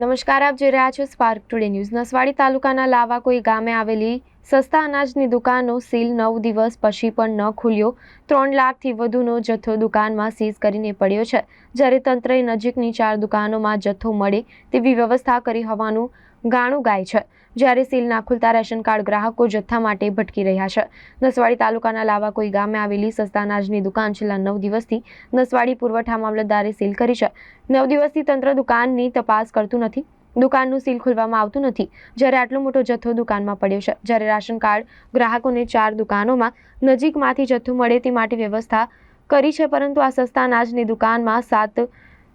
નમસ્કાર, આપ જોઈ રહ્યા છો સ્પાર્ક ટુડે ન્યૂઝ નસવાડી તાલુકાના લાવા કોઈ ગામે આવેલી સસ્તા અનાજની દુકાનો સીલ નવ દિવસ પછી પણ ન ખુલ્યો. ત્રણ લાખથી વધુનો જથ્થો દુકાનમાં સીઝ કરીને પડ્યો છે. જ્યારે તંત્રએ નજીકની ચાર દુકાનોમાં જથ્થો મળે તેવી વ્યવસ્થા કરી હોવાનું ગાણું ગાય છે. જ્યારે સીલ ના ખુલતા રેશન કાર્ડ ગ્રાહકો જથ્થા માટે ભટકી રહ્યા છે. નસવાડી તાલુકાના લાવા કોઈ ગામે આવેલી સસ્તા અનાજની દુકાન છેલ્લા નવ દિવસથી નસવાડી પુરવઠા મામલતદારે સીલ કરી છે. નવ દિવસથી તંત્ર દુકાનની તપાસ કરતું નથી. દુકાનનું સીલ ખોલવામાં આવતું નથી. જ્યારે આટલો મોટો જથ્થો દુકાનમાં પડ્યો છે. જ્યારે રાશન કાર્ડ ગ્રાહકોને ચાર દુકાનોમાં નજીકમાંથી જથ્થો મળે તે માટે વ્યવસ્થા કરી છે, પરંતુ આ સસ્તા અનાજની દુકાનમાં સાત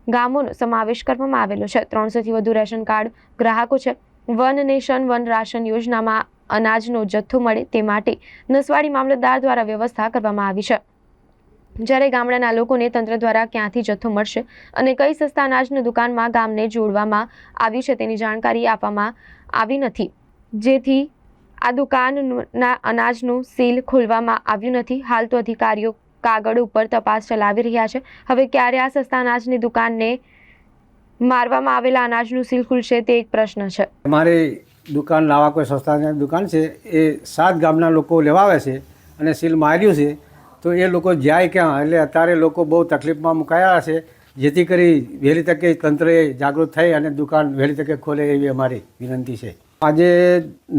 ગામોનો સમાવેશ કરવામાં આવેલો છે. ત્રણસોથી વધુ રેશન કાર્ડ ગ્રાહકો છે. વન નેશન, વન રાશન યોજનામાં અનાજનો જથ્થો મળે તે માટે નસવાડી મામલતદાર દ્વારા વ્યવસ્થા કરવામાં આવી છે. જ્યારે ગામડાના લોકોને તંત્ર દ્વારા ક્યાંથી જથ્થો મળશે અને કઈ સસ્તા અનાજની દુકાનમાં ગામને જોડવામાં આવી છે તેની જાણકારી આપવામાં આવી નથી. જેથી આ દુકાનના અનાજનું સીલ ખોલવામાં આવ્યું નથી. હાલ તો અધિકારીઓ કાગળ ઉપર તપાસ ચલાવી રહ્યા છે. હવે ક્યારે આ સસ્તા અનાજની દુકાનને મારવામાં આવેલા અનાજનું સીલ ખુલશે તે એક પ્રશ્ન છે. અમારી દુકાન લાવા કોઈ સસ્તાની દુકાન છે. એ સાત ગામના લોકો લેવા આવે છે અને સીલ માર્યું છે. તો એ લોકો જાય ક્યાં? એટલે અત્યારે લોકો બહુ તકલીફમાં મુકાયા છે. જેથી કરી વહેલી તકે તંત્રએ જાગૃત થઈ અને દુકાન વહેલી તકે ખોલે એવી અમારી વિનંતી છે. આજે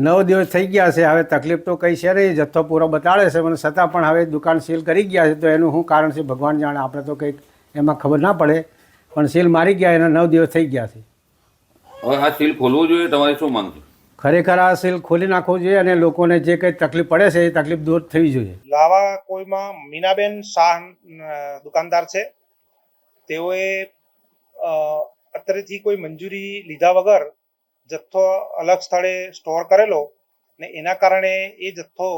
નવ દિવસ થઈ ગયા છે હવે તકલીફ તો કઈ છે નહીં જથ્થો પૂરો બતાડે છે પણ છતાં પણ હવે દુકાન સીલ કરી ગયા છે તો એનું શું કારણ છે ભગવાન જાણે આપણે તો કંઈક એમાં ખબર ના પડે પણ સીલ મારી ગયા એના નવ દિવસ થઈ ગયા છે. હવે આ સીલ ખોલવું જોઈએ તમારી શું માંગ છે? ખરેખર આ સીલ ખોલી નાખવું જોઈએ અને લોકોને જે કંઈ તકલીફ પડે છે એ તકલીફ દૂર થવી જોઈએ. લાવા કોઈમાં મીનાબેન શાહ દુકાનદાર છે. તેઓએ અત્યારેથી કોઈ મંજૂરી લીધા વગર જથ્થો અલગ સ્થળે સ્ટોર કરેલો ને એના કારણે એ જથ્થો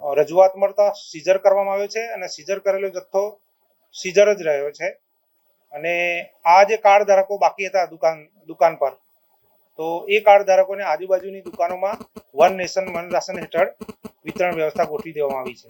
રજૂઆત મળતા સીઝર કરવામાં આવ્યો છે અને સીઝર કરેલો જથ્થો સીઝર જ રહ્યો છે. અને આ જે કાર્ડ ધારકો બાકી હતા દુકાન દુકાન પર, તો એ કાર્ડ ધારકોને આજુબાજુની દુકાનોમાં વન નેશન વન રાશન હેઠળ વિતરણ વ્યવસ્થા ગોઠવી દેવામાં આવી છે.